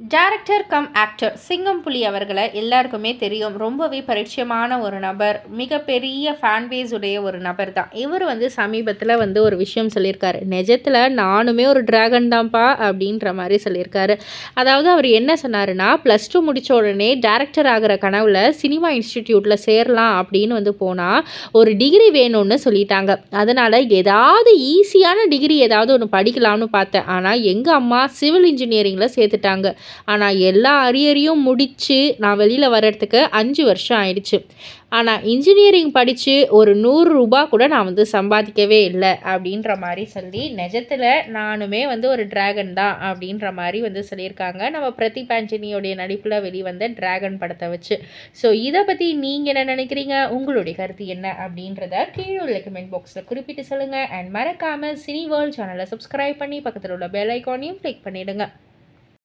Director come actor சிங்கம் புலி அவர்களை எல்லாருக்குமே தெரியும். ரொம்பவே பரிச்சயமான ஒரு நபர். மிகப்பெரிய ஃபேன்பேஸ் உடைய ஒரு நபர் தான். இவர் வந்து சமீபத்தில் வந்து ஒரு விஷயம் சொல்லியிருக்காரு. நிஜத்தில் நானுமே ஒரு டிராகன் தான்ப்பா அப்படின்ற மாதிரி சொல்லியிருக்காரு. அதாவது அவர் என்ன சொன்னாருன்னா ப்ளஸ் டூ முடித்த உடனே டேரக்டர் ஆகிற கனவில் சினிமா இன்ஸ்டிடியூட்டில் சேரலாம் அப்படின்னு வந்து போனால் ஒரு டிகிரி வேணும்னு சொல்லிட்டாங்க. அதனால் ஏதாவது ஈஸியான டிகிரி ஏதாவது ஒன்று படிக்கலாம்னு பார்த்தேன். ஆனால் எங்கள் அம்மா சிவில் இன்ஜினியரிங்கில் சேர்த்துட்டாங்க. ஆனால் எல்லா அரியரையும் முடித்து நான் வெளியில் வர்றதுக்கு அஞ்சு வருஷம் ஆயிடுச்சு. ஆனால் இன்ஜினியரிங் படித்து ஒரு நூறு ரூபா கூட நான் வந்து சம்பாதிக்கவே இல்லை அப்படின்ற மாதிரி சொல்லி நிஜத்தில் நானுமே வந்து ஒரு டிராகன் தான் அப்படின்ற மாதிரி வந்து சொல்லியிருக்காங்க. நம்ம பிரதீப் ஆண்டனியோடைய நடிப்பில் வெளிவந்த டிராகன் படத்தை வச்சு. ஸோ இதை பற்றி நீங்கள் என்ன நினைக்கிறீங்க? உங்களுடைய கருத்து என்ன அப்படின்றத கீழே உள்ள கமெண்ட் பாக்ஸில் குறிப்பிட்டு சொல்லுங்கள் அண்ட் மறக்காமல் சினி வேர்ல்ட் சேனலை சப்ஸ்கிரைப் பண்ணி பக்கத்தில் உள்ள பெல் ஐக்கானையும் கிளிக் பண்ணிவிடுங்க